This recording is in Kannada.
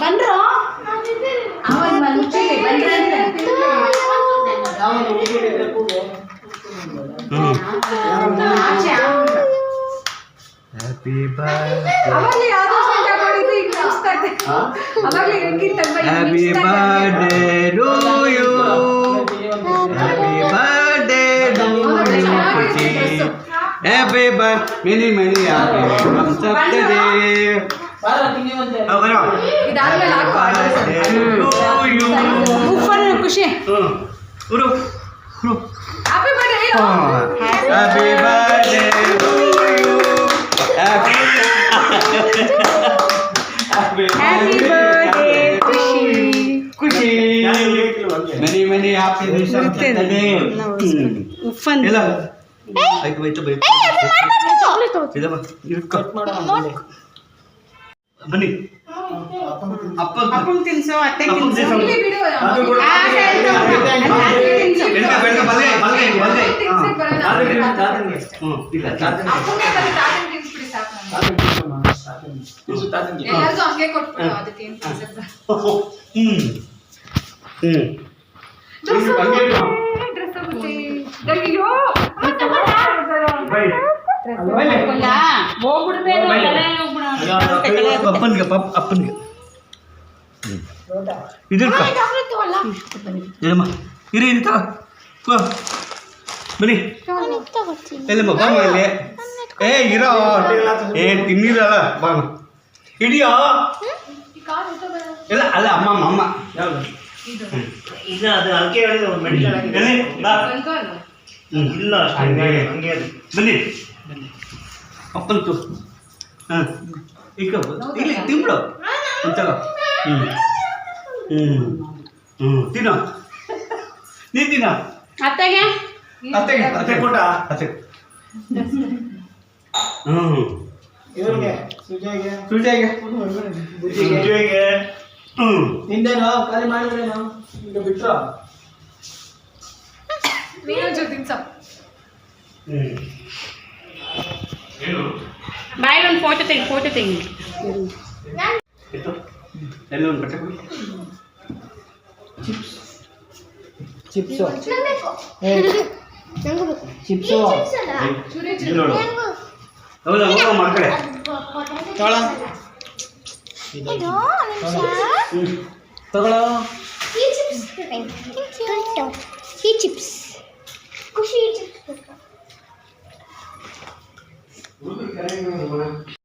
ಬಂದ್ರು? Happy birthday happy birthday to you happy birthday to you happy ಬರ್ ಮೆನಿ ಮೆನಿ ಹ್ಯಾಪಿ ಇದಾದ್ಮೇಲೆ ಹಾಕು ಟು ಯು ಉಪ್ಪನ್ನು ಖುಷಿ ಹ್ಞೂ ಹುರು ಹುರು ಹ್ಯಾಪಿ ಬರ್ಡೇ ಹೇಳು happy birthday to you happy happy birthday ಖುಷಿ ಮೆನಿ ಮೆನಿ ಹ್ಯಾಪಿ ಉಪ್ಪನ್ನು ಇಲ್ಲ ಆಯ್ತು ಬೈತು ಬೈತು ಇದಮ್ಮ ಇಟ್ಕೊ ಬನ್ನಿ ಅಪ್ಪ ಅತ್ತೆ ಅಪ್ಪಂಗ್ ತಿನ್ಸು. ಅತ್ತೆ ತಿನ್ಸು. ಬೆಳ್ಕ ಪಪ್ಪ ಅಪ್ಪನಿಗೆ. ಇದಿರ್ಕ ಏನಮ್ಮ ಇರಿ ಇರಿ ತಗೋ. ಬನ್ನಿ. ಎಲ್ಲಮ್ಮ ಬಾಮ ಇಲ್ಲಿ. ಏ ಇರೋ. ಏ ತಿನ್ನಿರಲ್ಲ ಬಾಮ ಹಿಡಿಯೋ ಇಲ್ಲ ಅಲ್ಲ ಅಮ್ಮ ಅಮ್ಮ ಇಲ್ಲ ಅದು ಅದಕ್ಕೆ ಹೇಳಿದ್ರು ಒಂದು ಮೆಡಿಕಲ್. ಇಲ್ಲ ಹಂಗೆ. ಬನ್ನಿ. ಅಪ್ಪನ ತು ಹಾಂ. ಈಗ ಇಲ್ಲಿ ತಿಂಬಳು. ತಗೋ ಹ್ಞೂ ಹ್ಞೂ ಹ್ಞೂ ತಿನ್ನೋ. ನೀ ತಿನ್ನೋ. ಅತ್ತೆಗೆ? ಅತ್ತೆಗೆ. ಅತ್ತೆ ಕೊಟ್ಟ. ಅತ್ತೆ ಹ್ಞೂ ಇವ್ರಿಗೆ ಸುಜಯ್ಗೆ. ಸುಜಾಗೆ ಬುದ್ಧಿಗೆ ಹ್ಞೂ ನಿಂದೇನೋ? ಖಾಲಿ ಮಾಡಿದ್ರೆ ಈಗ ಬಿಟ್ರು? ನೀನು ಹ್ಞೂ ಬಾಯ್ ಒಂದು ಫೋಟೋ ತೆಗಿ ಫೋಟೋ ತೆಗಿ ಎತ್ತು ಎಲ್ಲ ಒಂದು ಬಟ್ಟೆ ಕೊಡಿ ಚಿಪ್ಸು ಚಿಪ್ಸು ಇದು ನೋಡು ಹೌದಾ ಹೋಗೋ ಮಕ್ಕಳೇ ತಗೊಳ ತಗೊಳ್ಳೋ ಈ ಚಿಪ್ಸ್ ಖುಷಿ ಚಿಪ್ಸ್